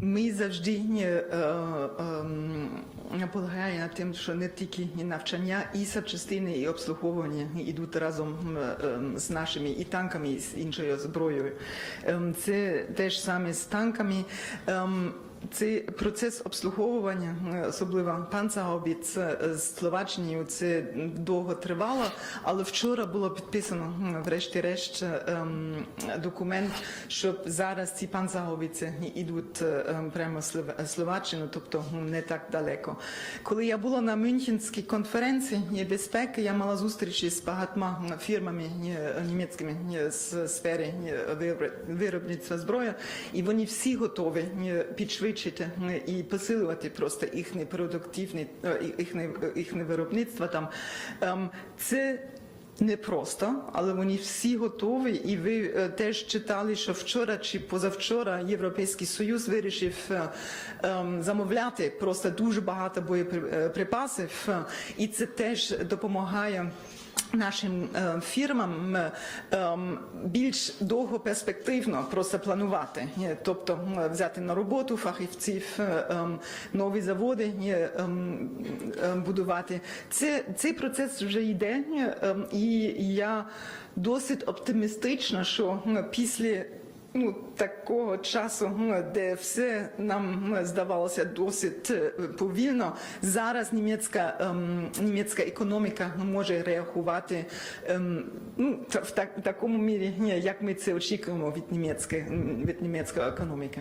Ми завжди е, е, наполягаємо на тим, що не тільки навчання, і запчастини, і обслуговування йдуть разом е, з нашими і танками, і з іншою зброєю. Ем, Це теж саме з танками. Цей процес обслуговування, е, особливо панцергаубіц е, з Словаччиною, це довго тривало, але вчора було підписано врешті-решт ем, документ, що зараз ці панцергаубіці йдуть е, ем, прямо Слов- Словаччину, тобто не так далеко. Коли я була на Мюнхенській конференції безпеки, я мала зустрічі з багатьма фірмами е, німецькими е, з сфери е, виробництва- зброї, і вони всі готові е, підшвидшити е, і посилювати просто їхнє продуктивне е, їхнє, їхнє виробництво там. Ем, Це Непросто, але вони всі готові. І ви е, теж читали, що вчора чи позавчора Європейський Союз вирішив е, ем, замовляти просто дуже багато боєприпасів, е, і це теж допомагає. Нашим е, фірмам е, більш довгоперспективно просто планувати, Е, тобто взяти на роботу фахівців, е, е, нові заводи е, ем, будувати. Це цей процес вже йде, е, і я досить оптимістична, що після ну, такого часу, де все нам здавалося досить е, повільно. Зараз німецька, ем, німецька економіка може реагувати ем, ну, в так, такому мірі, як ми це очікуємо від німецької, від німецької економіки.